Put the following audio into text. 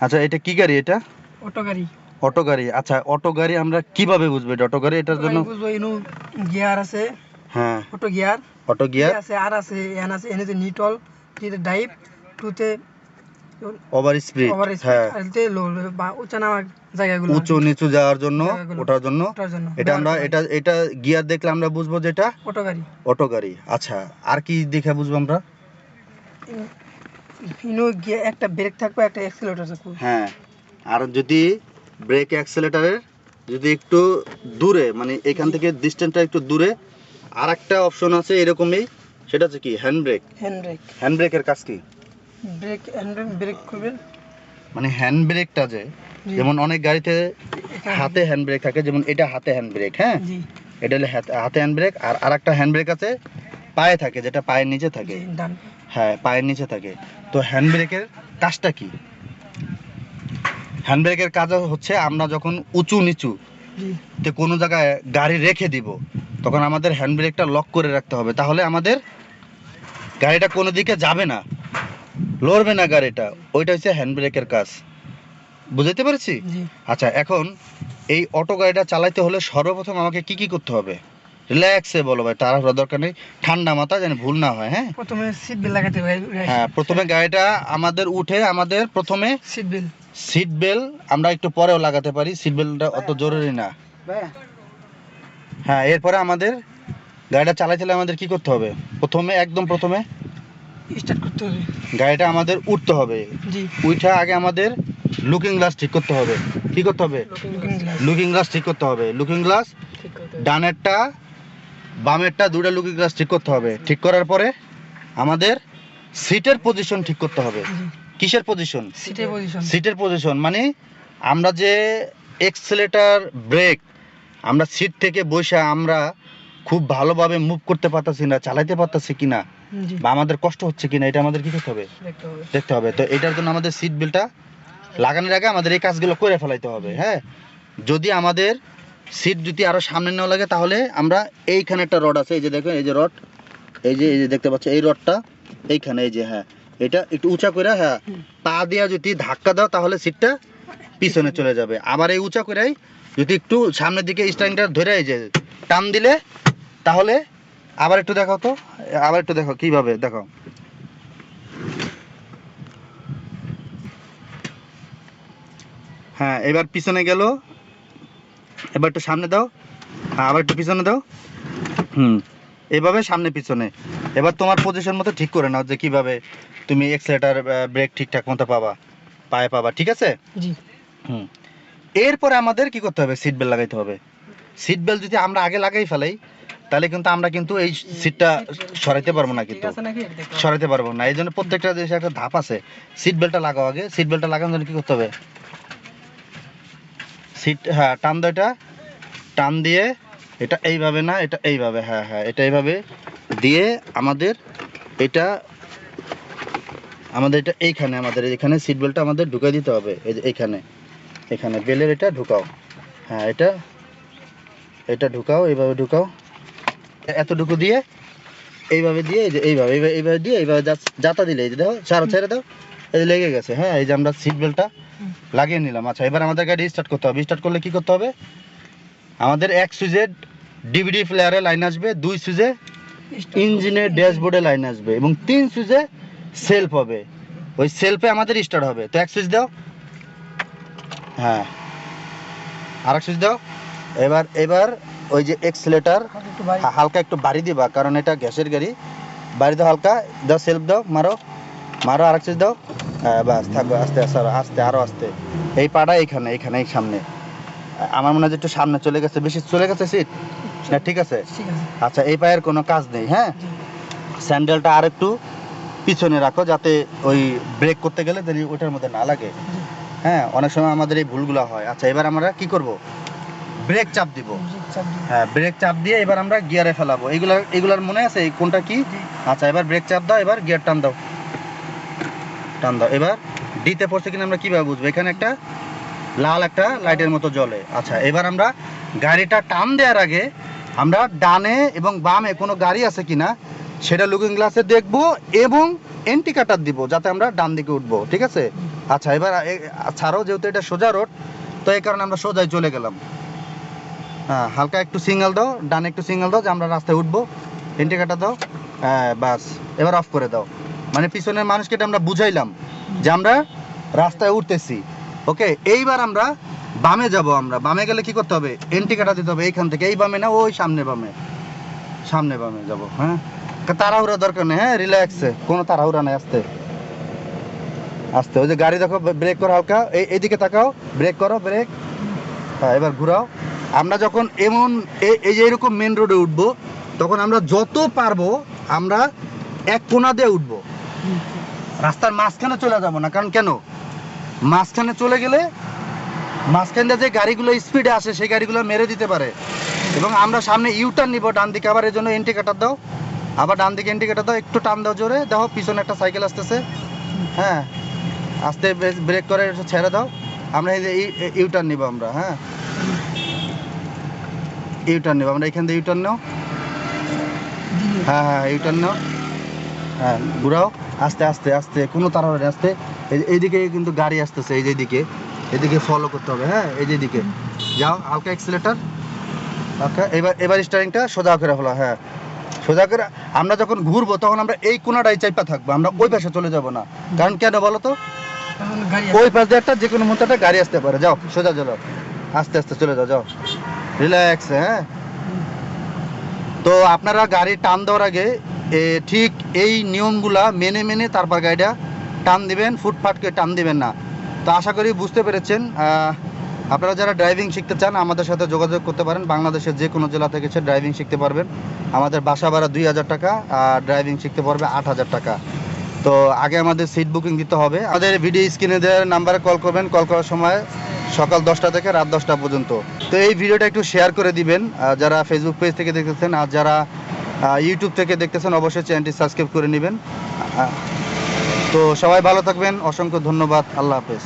আচ্ছা এটা কি গাড়ি এটা? অটো গাড়ি। অটো গাড়ি। আচ্ছা অটো গাড়ি আমরা কীভাবে বুঝব এটা? অটো গাড়ি এটার জন্য বুঝব ইনু গিয়ার আছে। হ্যাঁ। Auto gear. Auto gear? আছে আর আছে এন আছে এনে যে নিটল থ্রিতে ডাইভ টুতে ওভার স্পিড হ্যাঁ। স্পিড লো বা উঁচা নামা জায়গাগুলো উঁচু নিচু যাওয়ার জন্য ওঠার জন্য। এটা আমরা এটা এটা গিয়ার দেখলে আমরা বুঝব যে এটা অটো গাড়ি। অটো গাড়ি। আচ্ছা আর কি দেখে বুঝব আমরা? ইনু একটা ব্রেক থাকবে একটা অ্যাক্সিলারেটর থাকবে। হ্যাঁ আর যদি ব্রেক অ্যাক্সেলেটারের যদি একটু দূরে মানে এখান থেকে ডিস্টেন্সটা একটু দূরে আর একটা অপশন আছে এরকমই সেটা হচ্ছে কি hand brake hand brake hand ব্রেকের কাজ কি? ব্রেক হ্যান্ড ব্রেক করবেন মানে হ্যান্ড ব্রেকটা যে যেমন অনেক গাড়িতে হাতে হ্যান্ড ব্রেক থাকে যেমন এটা হাতে হ্যান্ড ব্রেক হ্যাঁ? এটা হলো হাতে হ্যান্ড ব্রেক আর আরেকটা হ্যান্ড ব্রেক আছে পায়ে থাকে যেটা পায়ের নিচে থাকে। হ্যাঁ পায়ের নিচে থাকে। তো হ্যান্ড ব্রেকের কাজটা কি? হ্যান্ড ব্রেকের কাজ হচ্ছে আমরা যখন উঁচু নিচু তে কোনো জায়গায় গাড়ি রেখে দিব তখন আমাদের হ্যান্ড ব্রেকটা লক করে রাখতে হবে। তাহলে আমাদের গাড়িটা কোনো দিকে যাবে না লড়বে না গাড়িটা। ওইটা হচ্ছে হ্যান্ড ব্রেকের কাজ। বুঝতে পেরেছি? আচ্ছা এখন এই অটো গাড়িটা চালাইতে হলে সর্বপ্রথম আমাকে কি কি করতে হবে? রিল্যাক্সে বলো ভাই তাড়াহুড়া দরকার নেই। ঠান্ডা মাথা যেন ভুল না হয় হ্যাঁ? প্রথমে সিট বেল্ট লাগাতে হবে হ্যাঁ প্রথমে গাড়িটা আমাদের উঠে আমাদের প্রথমে সিট বেল্ট সিট বেল্ট আমরা একটু পরেও লাগাতে পারি সিট বেল্টটা অত জরুরি না। হ্যাঁ এরপরে আমাদের গাড়িটা চালাইতে হলে আমাদের কি করতে হবে? প্রথমে একদম প্রথমে স্টার্ট করতে হবে। গাড়িটা আমাদের উঠতে হবে। জি। উঠে আগে আমাদের লুকিং গ্লাস ঠিক করতে হবে। কি করতে হবে? লুকিং গ্লাস লুকিং গ্লাস ঠিক করতে হবে। লুকিং গ্লাস ঠিক করতে হবে। ডানেরটা বামেরটা দুটো লুকিং গ্লাস ঠিক করতে হবে। ঠিক করার পরে আমাদের সিটের পজিশন ঠিক করতে হবে। কিসের পজিশন সিটের পজিশন সিটের পজিশন মানে আমরা যে এক্সেলেটার ব্রেক আমরা সিট থেকে বসে আমরা খুব ভালোভাবে মুভ করতে পারতাছি না চালাইতে পারতাছি কিনা বা আমাদের কষ্ট হচ্ছে কিনা এটা আমাদের কি করতে দেখতে হবে। দেখতে হবে। তো এটার জন্য আমাদের সিট বেল্টটা লাগানোর আগে আমাদের এই কাজগুলো করে ফেলাইতে হবে হ্যাঁ? যদি আমাদের সিট যদি আরও সামনে নেওয়া লাগে, তাহলে আমরা এইখানে একটা রড আছে, এই যে দেখো এই যে রড, এই যে এই যে দেখতে পাচ্ছ এই রডটা এইখানে, এই যে হ্যাঁ এটা একটু উঁচা করে হ্যাঁ পা দিয়া যদি ধাক্কা দাও, তাহলে সিটটা পিছনে চলে যাবে। আবার এই উঁচা করে যদি একটু সামনের দিকে স্ট্যান্ডটা ধরে, এই যে, টান দিলে, তাহলে আবার একটু দেখো তো, আবার একটু দেখো কীভাবে দেখো হ্যাঁ এবার পিছনে গেল এবার একটু সামনে দাও। আবার একটু পিছনে দাও। হুম এভাবে সামনে পিছনে। এবার তোমার পজিশন মতো ঠিক করে নাও যে কীভাবে তুমি এক্সেলেটার ব্রেক ঠিকঠাক মতো পাবা পায়ে পাবা ঠিক আছে? জি। হুম এরপরে আমাদের কি করতে হবে? সিট বেল্ট লাগাইতে হবে। সিট বেল্ট যদি আমরা আগে লাগাই ফেলাই তাহলে কিন্তু আমরা কিন্তু এই সিটটা সরাইতে পারব না কিন্তু। সরাইতে পারব না। এই জন্য প্রত্যেকটা দেশে একটা ধাপ আছে। সিট বেল্টটা লাগাও আগে। সিট বেল্টটা লাগানোর জন্য কি করতে হবে? সিট হ্যাঁ টান দাও এটা টান দিয়ে, এটা এইভাবে না, এটা এইভাবে হ্যাঁ হ্যাঁ এটা এইভাবে দিয়ে আমাদের এটা আমাদের এটা এইখানে, আমাদের এখানে সিট বেল্টটা আমাদের ঢুকাই দিতে হবে, এই যে এইখানে, এখানে বেলের এটা ঢুকাও হ্যাঁ এটা এটা ঢুকাও, এইভাবে ঢুকাও, এতটুকু দিয়ে, এইভাবে দিয়ে, এই যে এইভাবে এইভাবে দিয়ে, এইভাবে যাতা দিলে, এই যে দেখো চারো ছেড়ে দাও এই লেগে গেছে হ্যাঁ এই যে আমরা সিট বেল্টটা লাগিয়ে নিলাম। আচ্ছা এবার আমাদের গাড়ি স্টার্ট করতে হবে। স্টার্ট করলে কি করতে হবে? আমাদের এক সুইচে ডিভিডি প্লেয়ারে লাইন আসবে দুই সুইচে Start ইঞ্জিনের ড্যাশবোর্ডে লাইন আসবে এবং তিন সুইচে সেলফ হবে। ওই সেলফে আমাদের স্টার্ট হবে। তো এক সুইচ দাও। হ্যাঁ। আর এক সুইচ দাও। এবার এবার ওই যে এক্সলেটার হালকা একটু বাড়ি- দিবা কারণ এটা গ্যাসের গাড়ি। বাড়ি দাও হালকা। দাও সেলফ দাও মারো। মারো আর এক সুইচ দাও। বাস থাকবে আস্তে আস্তে আরও আস্তে আরও আস্তে। এই পাটা এইখানে এইখানে এই সামনে। আমার মনে হয় যে একটু সামনে চলে গেছে। বেশি চলে গেছে সিট না ঠিক আছে? আচ্ছা এই পায়ের কোনো কাজ নেই হ্যাঁ? স্যান্ডেলটা আর একটু পিছনে রাখো যাতে ওই ব্রেক করতে গেলে যেন ওটার মধ্যে না লাগে। হ্যাঁ অনেক সময় আমাদের এই ভুলগুলো হয়। আচ্ছা এবার আমরা কি করব? ব্রেক চাপ দিব। হ্যাঁ ব্রেক চাপ দিয়ে এবার আমরা গিয়ারে ফেলাবো। এগুলা এগুলার মনে আছে? কোনটা কি? আচ্ছা এবার ব্রেক চাপ দাও এবার গিয়ার টান দাও। টান দাও এবার ডিতে পড়ছে কিনা আমরা কীভাবে বুঝব? এখানে একটা লাল একটা লাইটের মতো জ্বলে। আচ্ছা এবার আমরা গাড়িটা টান দেওয়ার আগে আমরা ডানে এবং বামে কোনো গাড়ি আছে কিনা সেটা লুকিং গ্লাসে দেখব এবং এন্টি কাটার দিব, যাতে আমরা ডান দিকে উঠবো। ঠিক আছে? আচ্ছা এবার এ- ছাড়ো, যেহেতু এটা সোজা রোড, তো এই কারণে আমরা সোজায় চলে গেলাম। হ্যাঁ হালকা একটু সিঙ্গেল দাও, ডানে একটু সিঙ্গেল দাও যে আমরা রাস্তায় উঠবো। ইন্ডিকেটার দাও হ্যাঁ বাস, এবার অফ করে দাও। মানে পিছনের মানুষকে আমরা বুঝাইলাম যে আমরা রাস্তায় উঠতেছি। ওকে, এইবার আমরা বামে যাব আমরা। বামে গেলে কি করতে হবে? এন্ট্রি কাটা দিতে হবে এইখান থেকে। এই বামে না, ওই সামনে বামে। সামনে বামে যাব হ্যাঁ? তাড়াহুড়া দরকার নেই হ্যাঁ? রিল্যাক্সে কোনো তাড়াহুড়া নেই, আস্তে। আস্তে। ওই যে গাড়ি দেখো ব্রেক করো হালকা। এই, এইদিকে তাকাও। ব্রেক করো ব্রেক হ্যাঁ এবার ঘুরাও। আমরা যখন এমন এই যে এরকম মেন রোডে উঠবো, তখন আমরা যত পারব, আমরা এক কোনা দিয়ে উঠবো। রাস্তার মাঝখানে চলে যাব না, কারণ কেন? মাঝখানে চলে গেলে মাঝখান দিয়ে যে গাড়িগুলো স্পিডে আসে, সেই গাড়িগুলো মেরে দিতে পারে। এবং আমরা সামনে ইউটার্ন নিব, ডান দিকে আবার এই জন্য ইন্ডিকেটার দাও। আবার ডান দিকে ইন্ডিকেটার দাও, একটু টান দাও জোরে। দেখো, পিছনে একটা সাইকেল আসতেছে। হ্যাঁ আস্তে ব্রেক করে ছেড়ে দাও। আমরা ইউটার্ন নিব আমরা হ্যাঁ। ইউটার্ন নেব, আমরা এখান থেকে ইউটার্ন নাও। হ্যাঁ হ্যাঁ ইউটার্ন নাও। হ্যাঁ ঘুরাও। আস্তে আস্তে আস্তে কোনো তাড়াহুড়ো নেই আস্তে। এই এইদিকে কিন্তু গাড়ি আসতেছে এই যে এদিকে এদিকে ফলো করতে হবে হ্যাঁ এই যে এদিকে যাও হালকা এক্সিলেটার ওকে এবার এবার স্টারিংটা সোজা করে হলো হ্যাঁ। সোজা করে আমরা যখন ঘুরবো তখন আমরা এই কোনাটাই চাইপা থাকব আমরা ওই পাশে চলে যাব না। কারণ কেন বলো তো? ওই পাশ দিয়ে একটা যে কোনো মুহূর্তে একটা গাড়ি আসতে পারে। যাও সোজা চলো। আস্তে আস্তে চলে যাও যাও। রিল্যাক্স হ্যাঁ। তো আপনারা গাড়ি টান দেওয়ার আগে ঠিক এই নিয়মগুলা মেনে মেনে তারপর গাড়িটা টান দিবেন ফুটপাটকে টান দিবেন না। তো আশা করি বুঝতে পেরেছেন। আপনারা যারা ড্রাইভিং শিখতে চান, আমাদের সাথে যোগাযোগ করতে পারেন। বাংলাদেশের যে কোনো জেলা থেকে সে ড্রাইভিং শিখতে পারবেন আমাদের বাসা ভাড়া দুই হাজার টাকা, আর ড্রাইভিং শিখতে পারবে আট হাজার টাকা। তো আগে আমাদের সিট বুকিং দিতে হবে। আমাদের ভিডিও স্ক্রিনে দেওয়ার নাম্বারে কল করবেন। কল করার সময় সকাল দশটা থেকে রাত দশটা পর্যন্ত। তো এই ভিডিওটা একটু শেয়ার করে দিবেন যারা ফেসবুক পেজ থেকে দেখতেছেন আর যারা ইউটিউব থেকে দেখতেছেন, অবশ্যই চ্যানেলটি সাবস্ক্রাইব করে নেবেন। তো সবাই ভালো থাকবেন, অসংখ্য ধন্যবাদ, আল্লাহ হাফেজ।